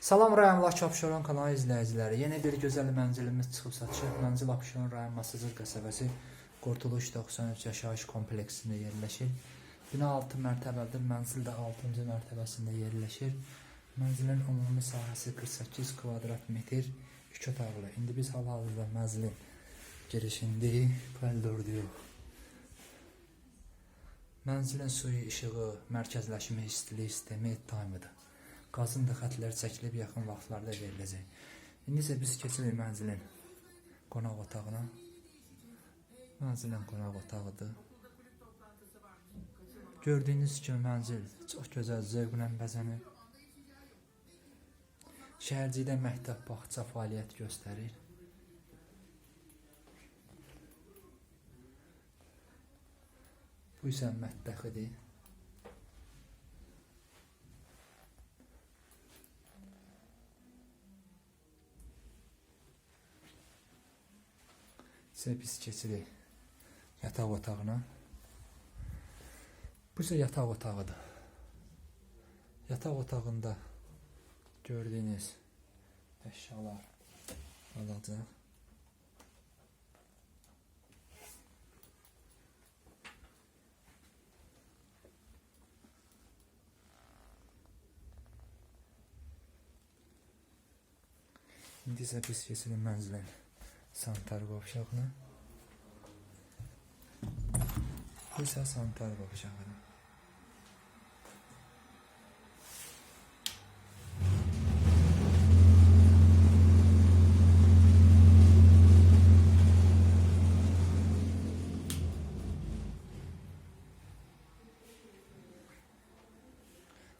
Salam rayon Laç Abşeron kanalı izləyiciləri. Yeni bir gözəl mənzilimiz çıxıb satışa. Mənzil Abşeron rayon Masazır qəsəbəsi Qurtuluş 93 yaşayış kompleksində yerləşir. Bina 6 mərtəbəlidir. Mənzil də 6-cı mərtəbəsində yerləşir. Mənzilin ümumi sahəsi 48 kvadrat metr, 2 otaqlı. İndi biz hal-hazırda mənzilin girişindəyik. Koridordayıq. Mənzilin suyu, işığı, mərkəzləşmə istilik sistemi taimidir. Qazın da xətləri çəkilib yaxın vaxtlarda veriləcək. İndi isə biz keçirik mənzilin qonaq otağına. Mənzilin qonaq otağıdır. Gördüyünüz kimi mənzil çox gözəl zövqlə bəzənib. Şəhərcidə məktəb bağça fəaliyyət göstərir. Bu isə mətbəxidir. Biz keçirik yataq otağına. Bu isə yataq otağıdır. Yataq otağında gördüyünüz əşyalar olacaq. İndi isə biz keçirik mənzilin Santar qovşağına. Bu isə Santar qovşağıdır.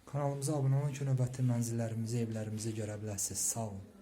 Kanalımıza abunə olun ki, növbəti mənzillərimizi, evlərimizi görə biləsiniz. Sağ olun.